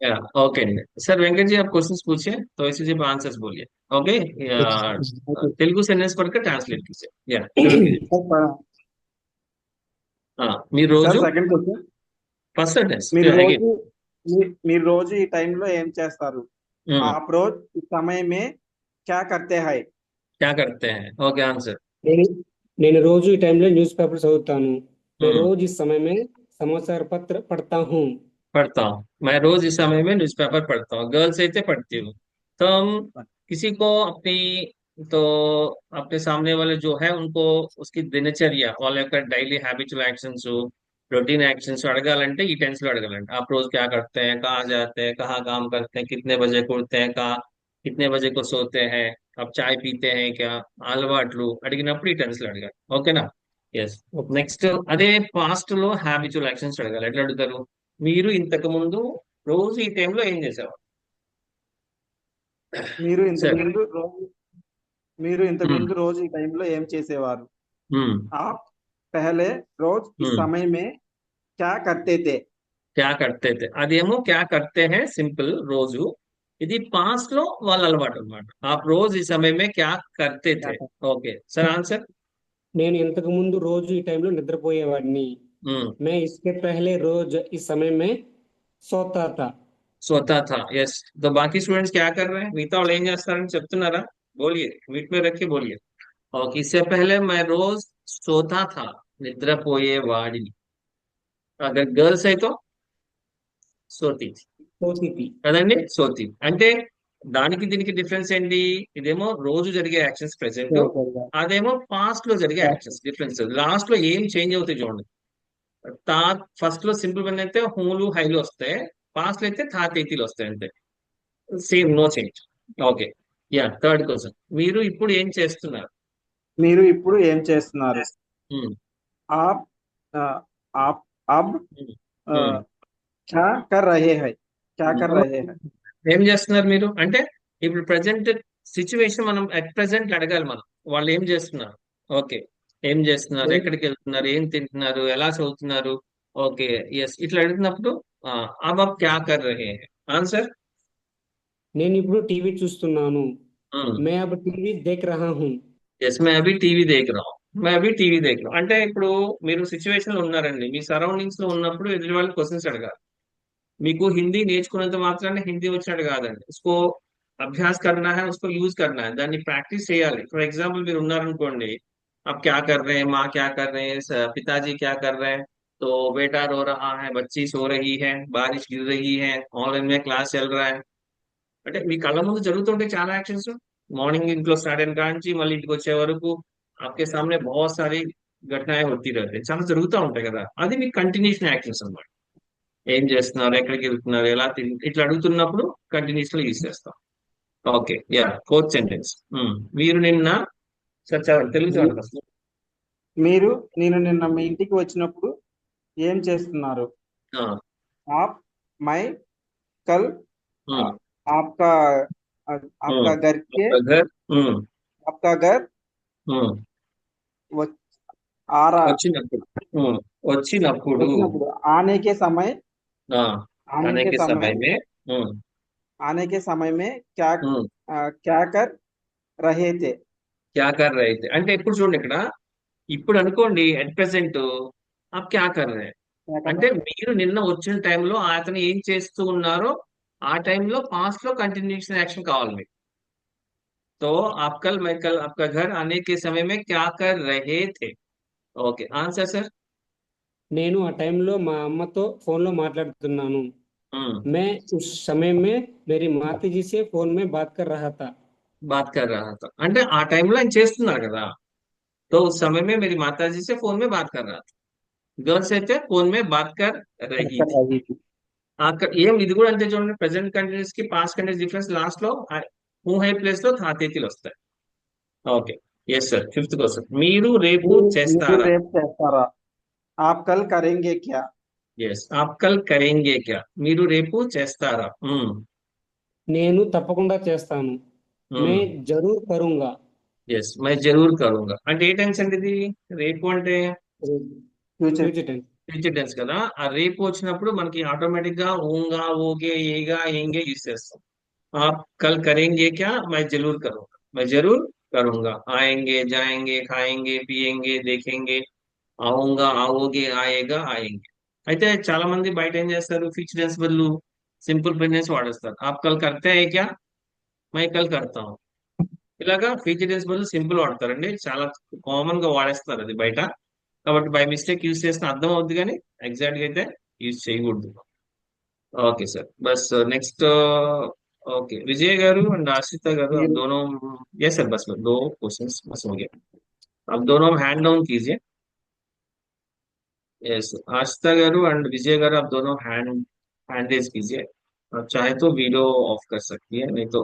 या okay sir Venkat ji आप questions पूछिए तो इसी जी आंसर्स बोलिए ओके తెలుగు సెంటెన్స్ పడక ట్రాన్స్లేట్ कीजिए या మీరు సార్ రోజు సెకండ్ క్వశ్చన్ ఫస్ట్ సెంటెన్స్ మీరు అగైన్ రోజు మీ- మీరు రోజు ఈ టైంలో ఏం చేస్తారు आप रोज इस समय में क्या करते हैं क्या करते हैं ओके आंसर నేను నేను రోజు ఈ టైంలో న్యూస్ పేపర్ చదువుతాను मैं हम्म। रोज इस समय में समाचार पत्र पढ़ता हूँ पढ़ता हूँ मैं रोज इस समय में न्यूज़पेपर पढ़ता हूँ गर्ल्स అయితే पढ़ती हूँ तो हम किसी को अपनी तो अपने सामने वाले जो है उनको उसकी दिनचर्या వాళ్ళ యొక్క daily habitual actions routine actions అడగాలంటే ఈ టెన్స్ లో అడగాలంటే आप रोज क्या करते हैं कहाँ जाते हैं कहाँ काम करते हैं कितने बजे को उठते हैं कहाँ कितने बजे को सोते हैं आप चाय पीते हैं क्या అలవాట్లు అడిగినప్పుడు ఈ టెన్స్ లో అడగాలి ఓకేనా ఎస్ ఓకే. నెక్స్ట్ అదే పాస్ట్ లో హ్యాబిచువల్ యాక్షన్స్ అడగాలి ఎట్లా అడుగుతారు మీరు ఇంతకు ముందు రోజు ఈ టైంలో ఏం చేసేవారు మీరు ఇంతకు సరే. ముందు రోజు మీరు ఇంతకు हम्म। ముందు రోజు ఈ టైంలో ఏం చేసేవారు హ్మ్. आप पहले रोज इस हम्म। समय में क्या करते थे క్యా కర్తే తే అదేమో క్యా కర్తే హే సింపుల్ రోజు ఇది పాస్ట్ లో వాళ్ళ అలవాటు అన్నమాట ఆ రోజు ఈ సమయమే క్యా కర్తే తే ఓకే సార్ ఆన్సర్ నేను ఇంతకు ముందు రోజు ఈ టైంలో నిద్రపోయేవాడిని हम्म। मैं इसके पहले रोज इस समय में सोता था। सोता था यस तो बाकी स्टूडेंट्स क्या कर रहे हैं? मीता ओलेंजा सर चुप्तनारा बोलिए मीट में रखिए बोलिए। और इससे पहले मैं रोज सोता था निद्रा पोए वाड़ी अगर गर्ल्स है तो सोती थी। सोती थी। कदमी सोती। अंटे దానికి దీనికి డిఫరెన్స్ ఏంటి ఇదేమో రోజు జరిగే యాక్షన్స్ ప్రెసెంట్ అదేమో పాస్ట్ లో జరిగే తా ఫస్ట్లో సింపుల్ బంద్ అయితే హోలు హైలు వస్తాయి. పాస్ట్లో అయితే తా తేతీలు వస్తాయి అంతే. Same no change okay yeah third question మీరు ఇప్పుడు ఏం చేస్తున్నారు? మీరు ఇప్పుడు ఏం చేస్తున్నారు? Hmm. ఆప్ ఆప్ అబ్ hmm. క్యా hmm. కర్ రహే హై. క్యా కర్ రహే హై. ఏం చేస్తున్నారు మీరు? అంటే ఇప్పుడు ప్రజెంట్ సిచ్యువేషన్ మనం అట్ ప్రజెంట్ అడగాలి మనం. వాళ్ళు ఏం చేస్తున్నారు? ఓకే ఏం చేస్తున్నారు? ఎక్కడికి వెళ్తున్నారు ఏం తింటున్నారు? ఎలా చదువుతున్నారు? ఓకే ఎస్ ఇట్లా అడుగుతున్నప్పుడు అబ్ క్యా ఆన్సర్ నేను ఇప్పుడు టీవీ చూస్తున్నాను. ఎస్ అంటే ఇప్పుడు మీరు సిచ్యువేషన్లో ఉన్నారండి. మీ సరౌండింగ్స్లో ఉన్నప్పుడు ఎదుటి వాళ్ళు క్వశ్చన్స్ అడగాలి. మీకు హిందీ నేర్చుకున్నంత మాత్రాన్ని హిందీ వచ్చినట్టు కాదండి అభ్యాస్ కన్నా హై యూజ్ కన్నా దాన్ని ప్రాక్టీస్ చేయాలి. ఫర్ ఎగ్జాంపుల్ మీరు ఉన్నారనుకోండి आप क्या कर रहे हैं माँ क्या कर रहे हैं स- पिताजी क्या कर रहे हैं तो बेटा रो रहा है बच्ची सो रही है बारिश गिर रही है ऑनलाइन में क्लास चल रहा है అంటే మీ కళ్ళ ముందు జరుగుతుంటే చాలా యాక్షన్స్ మార్నింగ్ ఇంట్లో స్టార్ట్ అయిన కాడ నుంచి మళ్ళీ ఇంటికి వచ్చే వరకు ఆప్కే సామ్నే బహుత్ సారీ ఘటనాయే హోతీ रहते చాలా జరుగుతూ ఉంటాయి కదా అది మీ కంటిన్యూషన్ యాక్షన్స్ అన్నమాట ఏం చేస్తున్నారు ఎక్కడికి వెళ్తున్నారు ఎలా తిన్ ఇట్లా అడుగుతున్నప్పుడు కంటిన్యూస్ లో యూజ్ చేస్తాం ఓకే యా ఫోర్త్ సెంటెన్స్ మీరు నిన్న సార్ మీరు నేను నిన్న మీ ఇంటికి వచ్చినప్పుడు ఏం చేస్తున్నారు? ఆప్ మై కల్ ఆప్కా ఆప్కా ఘర్ ఆప్కా ఘర్ ఆరా. వచ్చినప్పుడు వచ్చినప్పుడు. ఆనేకే సమయ ఆనేకే సమయమే ఆనేకే సమయమే క్యా క్యా కర్ में ఉమ్, आने के समय में क्या ఉమ్, आ, क्या कर रहे थे క్యా కర్ రహే थे అంటే ఇప్పుడు చూడండి ఇక్కడ ఇప్పుడు అనుకోండి అట్ ప్రెసెంట్ ఆప్ క్యా కర్ రహే क्या कर అంటే रहे మీరు నిన్న వచ్చిన టైంలో అతను ఏం చేస్తూ ఉన్నారో ఆ టైంలో పాస్ట్ లో కంటిన్యూషన్ యాక్షన్ కావాలి మీకు तो आप कल मैं कल आपका घर आने के समय में क्या कर रहे थे ఓకే ఆన్సర్ సార్ నేను ఆ టైంలో మా అమ్మతో ఫోన్లో మాట్లాడుతున్నాను मैं उस समय में मेरी माता जी से फोन में बात कर रहा था बात कर रहा था అంటే ఆ టైంలో ఆయన చేస్తున్నారు కదా तो उस समय में मेरी माताजी से फोन में बात कर रहा था గర్ల్స్ అయితే ఫోన్ में बात कर रही कर थी रही थी అక్కడ ఏం ఇది కూడా అంతే చూడండి ప్రెసెంట్ కంటిన్యూస్ కి పాస్ట్ కంటిన్యూస్ డిఫరెన్స్ లాస్ట్ లో హూ హై ప్లేస్ లో తాతేతీలు వస్తాయి okay yes sir fifth question మీరు రేపు మీరు మీరు చేస్తారా రేపు చేస్తారా आप कल करेंगे क्या ఎస్ ఆప్ కల్ కరేంగే క్యా మీరు రేపు చేస్తారా మ్మ్. నేను తప్పకుండా చేస్తాను మ్మ్. मैं जरूर करूंगा ఎస్ మై జరూర్ కరుంగా అంటే ఏ టెన్స్ అండి ఇది రేపు అంటే future future tense future tense కదా ఆ రేపు వచ్చినప్పుడు మనకి ఆటోమేటిక్ గా ఊంగా ఓగే ఏగా ఏంగే యూస్ చేస్తాం आप कल करेंगे क्या मैं जरूर करूंगा मैं जरूर करूंगा आएंगे जाएंगे खाएंगे पिएंगे देखेंगे ఆవుంగా ఆవోగే ఆయేగా ఆయేంగే అయితే చాలా మంది బయట ఏం చేస్తారు ఫ్యూచర్ టెన్స్ బదులు సింపుల్ ప్రెజెన్స్ వాడేస్తారు ఆప్ కల్ కర్తే హై క్యా మై కల్ కర్తా హూం ఇలాగా ఫ్యూచర్ టెన్స్ బదులు సింపుల్ వాడతారండి చాలా కామన్ గా వాడేస్తారు అది బయట కాబట్టి బై మిస్టేక్ యూజ్ చేసిన అర్థం అవుద్ది కానీ ఎగ్జాక్ట్ గా అయితే యూజ్ చేయకూడదు okay sir bus next okay Vijay garu and Ashita garu आप दोनों यस सर बस दो क्वेश्चंस बस हो गया आप दोनों हैंड डाउन कीजिए यस आशिता गारू एंड विजय गारू आप दोनों हैंड हैंड रेज कीजिए आप चाहे तो वीडियो ऑफ कर सकती है नहीं तो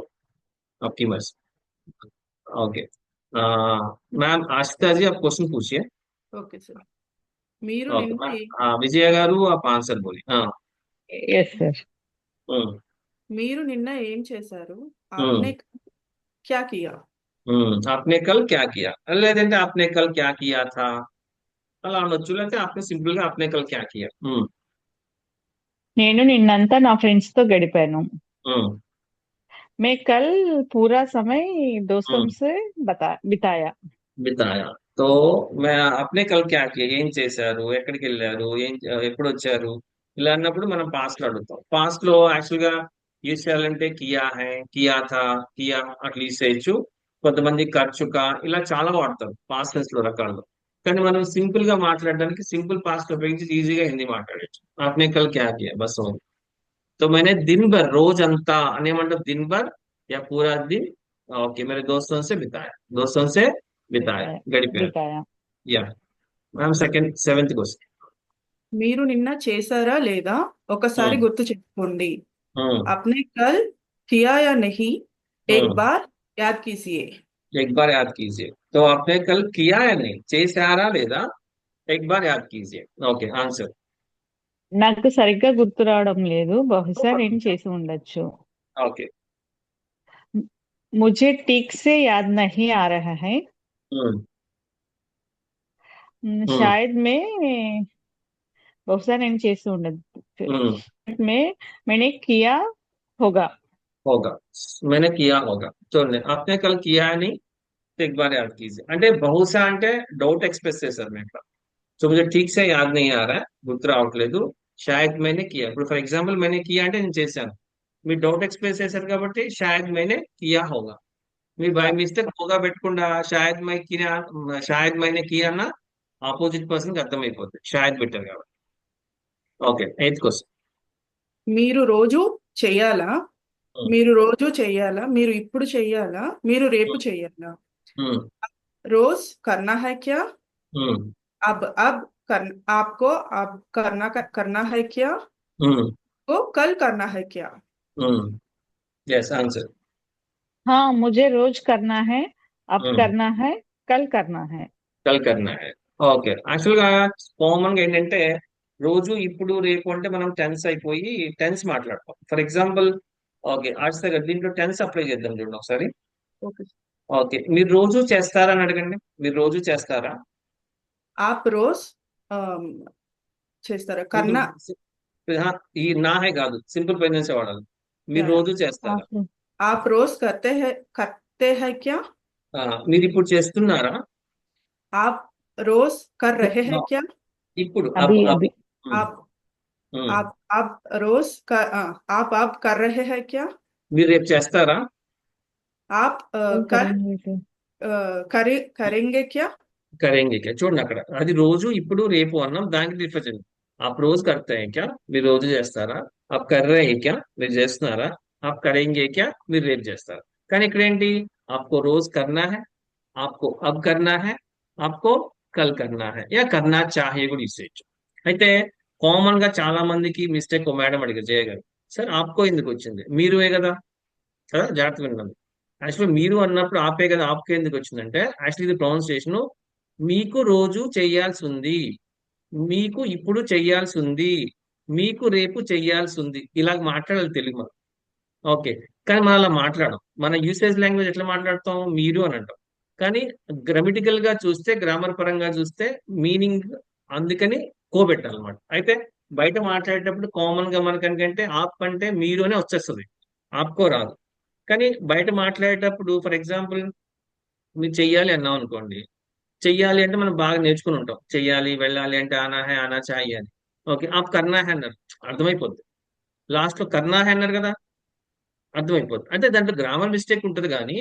आपकी मर्जी ओके मैम आशिता जी आप क्वेश्चन पूछिए ఓకే సార్ మీరు ओके నిన్న मैम हाँ विजय गारू आप आंसर बोलिए हाँ यस सर हम्म మీరు నిన్న ఏం చేశారు हम्म आपने क्या किया हम्म आपने कल क्या किया లేదంటే आपने कल क्या किया था అలా అనొచ్చు లేకపోతే आपने సింపుల్ గా आपने कल क्या किया हम्म నేను నిన్నంతా నా ఫ్రెండ్స్ తో గడిపాను हम्म मैं कल पूरा समय दोस्तों हम्म से बता बिताया బితాయా తో మే అప్నే కల్ క్యా కియా ఏం చేశారు ఎక్కడికి వెళ్ళారు ఏం ఎప్పుడు వచ్చారు ఇలా అన్నప్పుడు మనం పాస్ట్ లో అడుగుతాం పాస్ట్ లో యాక్చువల్ గా యూజ్ చేయాలంటే కియా హై కియా థా కియా అట్లా యూజ్ చేయొచ్చు కొంతమంది ఖర్చుక ఇలా చాలా వాడతారు పాస్ట్ టెన్స్ లో రకాలు కానీ మనం సింపుల్ గా మాట్లాడడానికి సింపుల్ పాస్ట్ ఉపయోగించి ఈజీగా హిందీ మాట్లాడచ్చు ఆప్నే కల్ క్యా కియా బస్ ఓన్లీ तो मैंने दिन भर रोज अंता అనేమంటారు दिन भर या पूरा दिन ओके मेरे दोस्तों से बिताया दोस्तों से बिताया बिताया గడిపారు बिताया yeah ma'am second seventh question మీరు నిన్న చేశారా లేదా ఒకసారి గుర్తు చేసుకోండి आपने कल किया या नहीं एक हम्म। बार याद कीजिए एक बार याद कीजिए तो आपने कल किया या नहीं చేశారా లేదా एक बार याद कीजिए ఓకే ఆన్సర్ నాకు సరిగ్గా గుర్తు రావడం లేదు బహుశా నేను చేసి ఉండొచ్చు ఓకే मुझे ठीक से याद नहीं आ रहा है हम्म, शायद मैं బహుశా నేను చేసి ఉండదు मैं मैंने किया होगा होगा मैंने किया होगा तो ने- आपने कल किया है नहीं तो एक बार याद कीजिए అంటే బహుశా అంటే డౌట్ ఎక్స్ప్రెస్ చేశారు నేను ఇక్కడ సో मुझे ठीक से याद नहीं आ रहा है గుర్తు రావట్లేదు షాయద్ మేనే కియా. ఇప్పుడు ఫర్ ఎగ్జాంపుల్ మేనే కియా అంటే నేను చేశాను. మీరు డౌట్ ఎక్స్ప్రెస్ చేశారు కాబట్టి షాయద్ మైనే కియా హోగా. మీ బై మిస్టేక్ హోగా పెట్టకుండా షాయద్ మై కియా షాయద్ మైనే కియా అన్న ఆపోజిట్ పర్సన్కి అర్థమైపోతుంది షాయద్ పెట్టారు కాబట్టి. Okay eighth question. మీరు రోజు చేయాలా? మీరు రోజు చేయాలా? మీరు ఇప్పుడు చెయ్యాలా మీరు రేపు చేయాలా? రోజ్ కర్నా హై క్యా అబ్ అబ్ कर, आपको अब करना करना है क्या को कल करना है क्या यस आंसर हाँ मुझे रोज करना है अब हम्म। करना है कल करना है కల్ కర్నా హై ఓకే యాక్చువల్ గా కామన్ గా ఏంటంటే రోజు ఇప్పుడు రేపు అంటే మనం టెన్స్ అయిపోయి టెన్స్ మాట్లాడతాం ఫర్ ఎగ్జాంపుల్ ఓకే ఆర్ట్స్ దగ్గర దీంట్లో టెన్స్ అప్లై చేద్దాం చూడండి ఒకసారి ఓకే ఓకే మీరు రోజు చేస్తారా అని అడగండి మీరు రోజు చేస్తారా आप रोज अम, చేస్తారా కన్నా ఆ, ఈ నా హై కాదు సింపుల్ ప్రెగ్నెన్సీ వాడాలి మీరు Yeah. రోజు చేస్తారా आप आप रोज करते हैं करते हैं क्या ఆ, మీరు ఇప్పుడు చేస్తున్నారా आप रोज कर रहे हैं No. क्या ఇప్పుడు अभी అప్- अभी ఉమ్, आप ఉమ్. आप आप रोज कर अ, आप आप कर रहे हैं क्या మీరు రేపు చేస్తారా आप अ, कल कर करेंगे तो अ, करे करेंगे क्या కరేంగే క్యా చూడండి అక్కడ అది రోజు ఇప్పుడు రేపు అన్నాం దానికి డిఫరెన్స్ ఆప్ రోజు కర్తే హై క్యా మీరు రోజు చేస్తారా ఆప్ కర్ రహే హై క్యా మీరు చేస్తున్నారా ఆప్ కరేంగే క్యా మీరు రేపు చేస్తారా కానీ ఇక్కడ ఏంటి ఆప్కో రోజ్ కర్నా హై ఆప్కో అబ్ కర్నా హై ఆప్కో కల్ కర్నా హై యా కర్నా చాహే కూడా యూస్ చేయొచ్చు అయితే కామన్ గా చాలా మందికి మిస్టేక్ మేడం అడిగారు జయ గారు సార్ ఆప్కో ఎందుకు వచ్చింది మీరువే కదా కదా జాగ్రత్త విన్నాను యాక్చువల్లీ మీరు అన్నప్పుడు ఆపే కదా ఆప్కో ఎందుకు వచ్చిందంటే యాక్చువల్లీ ఇది ప్రొనౌన్సియేషన్ మీకు రోజు చెయ్యాల్సి ఉంది మీకు ఇప్పుడు చెయ్యాల్సి ఉంది మీకు రేపు చెయ్యాల్సి ఉంది ఇలాగ మాట్లాడాలి తెలుగు మనం. ఓకే. కానీ మనం అలా మాట్లాడం మన యూసేజ్ లాంగ్వేజ్ ఎట్లా మాట్లాడతాం మీరు అని అంటాం. కానీ గ్రామటికల్గా చూస్తే గ్రామర్ పరంగా చూస్తే మీనింగ్ అందుకని కోబెట్టాలన్నమాట. అయితే బయట మాట్లాడేటప్పుడు కామన్గా మనకనికంటే ఆప్ అంటే మీరు అనే వచ్చేస్తుంది. ఆప్కో రాదు. కానీ బయట మాట్లాడేటప్పుడు ఫర్ ఎగ్జాంపుల్ మీరు చెయ్యాలి అన్నాం అనుకోండి. చెయ్యాలి అంటే మనం బాగా నేర్చుకుని ఉంటాం. చెయ్యాలి వెళ్ళాలి అంటే ఆనా హే ఆనా చాయి అని. ఓకే ఆప్ కర్నా హే అన్నారు అర్థమైపోద్ది. లాస్ట్లో కర్నా హే అన్నారు కదా? అర్థమైపోద్ది. అంటే దాంట్లో గ్రామర్ మిస్టేక్ ఉంటుంది కానీ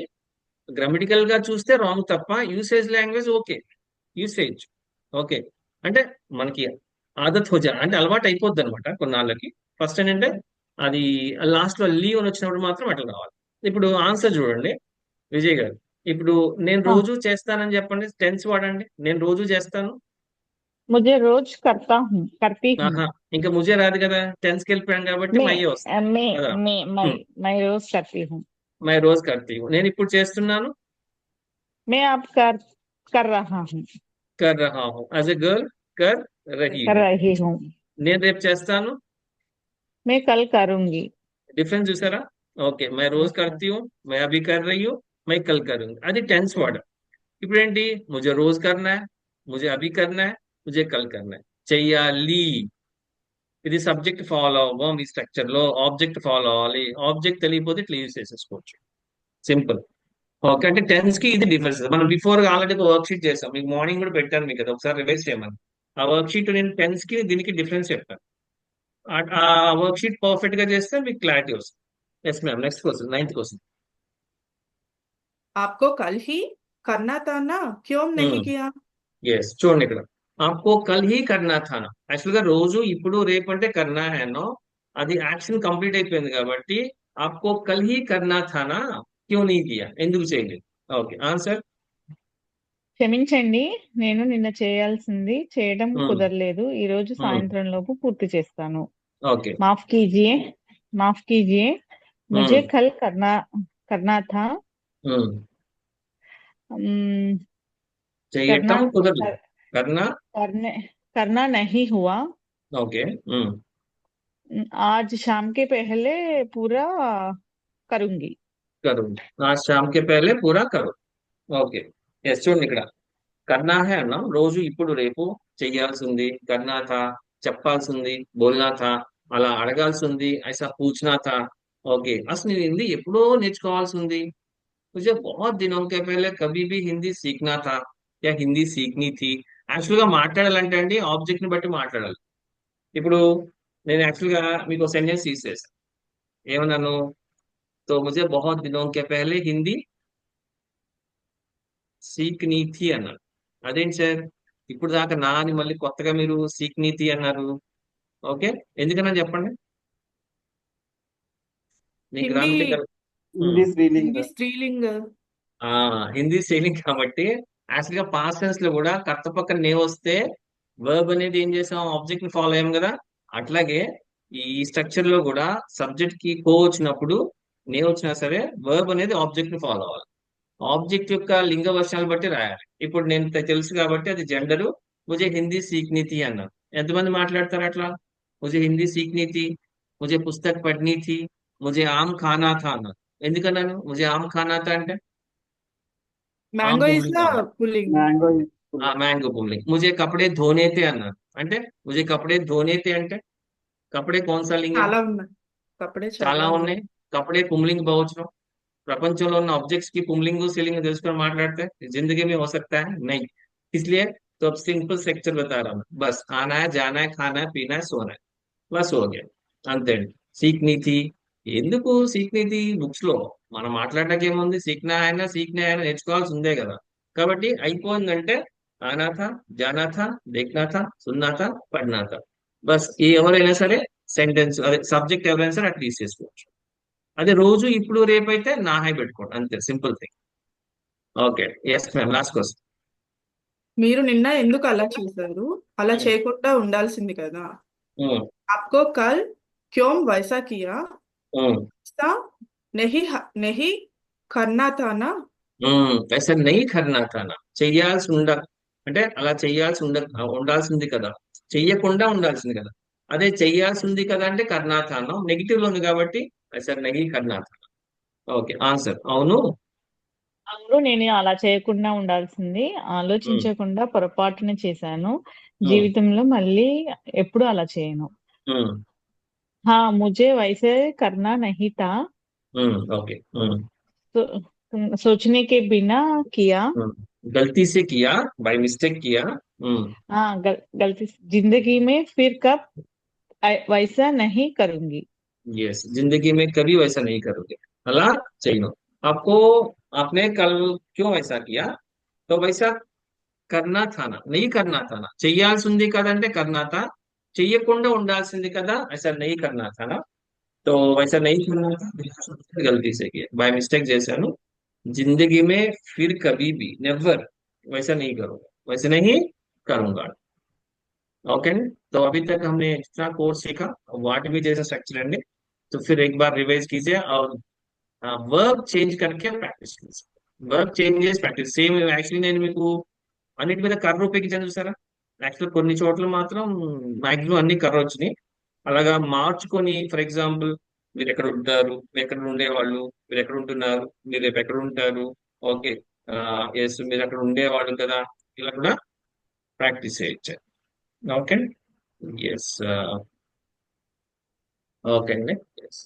గ్రామటికల్గా చూస్తే రాంగ్ తప్ప usage language okay. Usage. Okay. అంటే మనకి ఆదత్ హోజా అంటే అలవాటు అయిపోద్ది అనమాట కొన్నాళ్ళకి. ఫస్ట్ ఏంటంటే అది లాస్ట్లో లీవ్ అని వచ్చినప్పుడు మాత్రం అట్లా రావాలి. ఇప్పుడు ఆన్సర్ చూడండి. విజయ్ గారు. ఇప్పుడు నేను రోజు చేస్తానని చెప్పండి టెన్స్ వాడండి. నేను రోజు చేస్తాను. ముజే రోజ్ కర్తా హూ ఇంకా ముజే రాదు కదా. టెన్స్కి వెళ్ళిపోయాను కాబట్టి మై మై రోజ్ కర్తీ మై రోజ్ కర్తీ నేను ఇప్పుడు చేస్తున్నాను. మే ఆప్ కర్ కర్ రహా హూ. కర్ రహా హూ. యాజ్ ఎ గర్ల్ కర్ రహీ కర్ రహీ హూ నేను రేపు చేస్తాను. మే కల్ కరుంగి. డిఫరెన్స్ చూసారా? ఓకే మై రోజ్ కర్తీ హూ. మై అభి కర్ రహీ హూ మై కల్ करूंगा అది టెన్స్ వర్డ్. ఇప్పుడు ఏంటి ముజే రోజు కర్నా హై ముజే అభి కర్నా హై ముజే కల్ కర్నా హై. చెయ్యాలి. ఇది సబ్జెక్ట్ ఫాలో అవ్వం ఈ స్ట్రక్చర్లో. ఆబ్జెక్ట్ ఫాలో అవ్వాలి. ఆబ్జెక్ట్ తెలియకపోతే ఇట్లా యూజ్ చేసేసుకోవచ్చు. సింపుల్ ఓకే అంటే టెన్స్కి ఇది డిఫరెన్స్ మనం బిఫోర్ ఆల్రెడీ ఒక వర్క్ షీట్ చేసాం. మీకు మార్నింగ్ కూడా పెట్టాను మీకు ఒకసారి రివైజ్ చేయమని. ఆ వర్క్ షీట్ నేను టెన్స్కి దీనికి డిఫరెన్స్ చెప్పాను. ఆ వర్క్ షీట్ పర్ఫెక్ట్గా చేస్తే మీకు క్లారిటీ వస్తుంది. Yes ma'am next question ninth question आपको कल ही करना था ना क्यों नहीं हम्म। किया ఎస్ చూడండి ఇక్కడ ఆప్కో కల్ హీ కర్నా థా నా యాక్చువల్ గా రోజు ఇప్పుడు రేపు అంటే కర్నా హేనో అది యాక్షన్ కంప్లీట్ అయిపోయింది కాబట్టి ఆప్కో కల్ హీ కర్నా థా నా క్యూ నీ కియా ఎందుకు చేయలేదు ఓకే ఆన్సర్ క్షమించండి నేను నిన్న చేయాల్సింది చేయడం Hmm. కుదరలేదు ఈ రోజు Hmm. సాయంత్రం లోపు పూర్తి చేస్తాను ఓకే माफ कीजिए माफ कीजिए मुझे Hmm. कल करना करना था उम्म, చేయటం కుదరదు కర్ణ करने करना नहीं ఓకే आज शाम के पहले पूरा करूंगी करो आज शाम के पहले पूरा करो ఓకే ఎస్ చూడండి ఇక్కడ కర్ణా హే అన్నాం రోజు ఇప్పుడు రేపు చెయ్యాల్సింది కర్ణా థా చెప్పాల్సింది బోల్నా థా అలా అడగాల్సి ఉంది ఐసా పూచినా థా ఓకే అసలు నేను ఎప్పుడో నేర్చుకోవాల్సి ఉంది मुझे बहुत दिनों के पहले कभी भी हिंदी सीखना था या హిందీ సీక్ని థీ యాక్చువల్ గా మాట్లాడాలంటే అండి ఆబ్జెక్ట్ ని బట్టి మాట్లాడాలి ఇప్పుడు నేను యాక్చువల్ గా మీకు సెంటెన్స్ తీసేసాను ఏమన్నాను तो मुझे बहुत दिनों के पहले हिंदी సీక్ని థీ అన్నారు అదేంటి సార్ ఇప్పుడు దాకా నా అని మళ్ళీ కొత్తగా మీరు సీక్ని థీ అన్నారు ఓకే ఎందుకన్నా చెప్పండి మీ హిందీ గ్రామటికల్ Hmm. హిందీ స్త్రీలింగ్. కాబట్టి యాక్చువల్గా పాస్ట్ టెన్స్లో కూడా కర్త పక్కన నే వస్తే వర్బ్ అనేది ఏం చేసాం? ఆబ్జెక్ట్ని ఫాలో అయ్యాం కదా? అట్లాగే ఈ స్ట్రక్చర్లో కూడా సబ్జెక్ట్కి కో వచ్చినప్పుడు నే వచ్చినా సరే వర్బ్ అనేది ఆబ్జెక్ట్ని ఫాలో అవ్వాలి. ఆబ్జెక్ట్ యొక్క లింగ వర్షాలు బట్టి రాయాలి. ఇప్పుడు నేను తెలుసు కాబట్టి అది జెండరు ముజే హిందీ సీక్నీతి అన్నాను. ఎంతమంది మాట్లాడతారు అట్లా? ముజే హిందీ సీక్నీతి ముజే పుస్తక్ పడ్నీతి ముజే ఆమ్ ఖానా థా అన్నాను. ఎందుకన్నాను ముజే ఆమ్ ఖానా థా అంటే मैंगो इज पुल्लिंग द का। पुल्लिंग మ్యాంగో ఆ మ్యాంగో పుల్లింగ్ ముజే కపడే ధోనే తే అన్నారు అంటే ముజే కపడే ధోనే తే అంటే కపడే కౌన్సా లింగం చాలా ఉన్నాయి కపడే చాలా చాలా ఉన్నాయి కపడే పుంలింగ్ బహువచనం ప్రపంచంలో ఉన్న ఆబ్జెక్ట్స్ కి పుంలింగ్ స్త్రీలింగ్ తెలుసుకొని మాట్లాడితే जिंदगी में हो सकता है नहीं इसलिए तो अब सिंपल स्ट्रक्चर बता रहा हूँ बस आना है जाना है खाना है पीना है सोना है బస్ ఓకే అంతే అండి సీక్నీతి ఎందుకు సీక్నీతి బుక్స్ లో మనం మాట్లాడటానికి ఏముంది సీక్నా అయినా సీక్నా అయినా నేర్చుకోవాల్సి ఉందే కదా కాబట్టి అయిపోయిందంటే ఆనాథ జానాథ దేఖ్నాథ సున్నాథ పడినాథ బస్ ఈ ఎవరైనా సరే సెంటెన్స్ అదే సబ్జెక్ట్ ఎవరైనా సరే అట్లా తీసేసుకోవచ్చు అదే రోజు ఇప్పుడు రేపు అయితే నా హై పెట్టుకోండి అంతే simple thing okay yes ma'am last question మీరు నిన్న ఎందుకు అలా చేశారు అలా చేయకుండా ఉండాల్సింది కదా आपको कल क्यों वैसा किया ऐसा नहीं नहीं करना था ना ऐसा नहीं करना था ना చెయ్యాల్సి ఉండ అంటే అలా చెయ్యాల్సి ఉండ ఉండాల్సింది కదా చెయ్యకుండా ఉండాల్సింది కదా అదే చెయ్యాల్సి ఉంది కదా అంటే కర్ణాథానం నెగిటివ్ లో ఉంది కాబట్టి సార్ నెగి కర్ణాథానం ఓకే ఆన్సర్ అవును అవును నేను అలా చేయకుండా ఉండాల్సింది ఆలోచించకుండా పొరపాటున చేశాను జీవితంలో మళ్ళీ ఎప్పుడు అలా చేయను ఉమ్, हाँ मुझे वैसे करना नहीं था ఉమ్, ఓకే ఉమ్, तो सोचने के बिना किया ఉమ్. गलती से किया बाय मिस्टेक किया ఉమ్, हाँ गल, गलती से- जिंदगी में फिर कब ऐ- वैसा नहीं करूंगी यस जिंदगी में कभी वैसा नहीं करोगे अला చేయను आपको आपने कल क्यों ऐसा किया तो वैसा करना था ना नहीं करना था ना చెయ్యాల్సి ఉంది కదంటే करना था చెయ్యకుండా ఉండాల్సింది కదా ऐसा नहीं करना था ना तो वैसा नहीं करना था गलती से किया बाय मिस्टेक చేశాను जिंदगी में फिर कभी भी नेवर वैसा नहीं करूंगा वैसे नहीं करूंगा ओके तो अभी तक हमने एक्स्ट्रा कोर्स सीखा वाट भी जैसा स्ट्रक्चर है तो फिर एक बार रिवाइज कीजिए और వర్క్ చేంజ్ కనుక ప్రాక్టీస్ कीजिए వర్క్ చేంజ్ చేసి ప్రాక్టీస్ సేమ్ యాక్చువల్లీ నేను మీకు అన్నిటి మీద కర్ర ఉపయోగించాను చూసారా యాక్చువల్ కొన్ని చోట్ల మాత్రం మాక్సిమం అన్ని కర్ర వచ్చినాయి. అలాగా మార్చుకొని ఫర్ ఎగ్జాంపుల్ మీరు ఎక్కడ ఉంటారు మీరు ఎక్కడ ఉండేవాళ్ళు మీరు ఎక్కడ ఉంటున్నారు మీరు రేపు ఎక్కడ ఉంటారు ఓకే ఎస్ మీరు అక్కడ ఉండేవాళ్ళు కదా ఇలా కూడా ప్రాక్టీస్ చేయొచ్చు. ఓకే? ఎస్ ఓకే అండి. ఎస్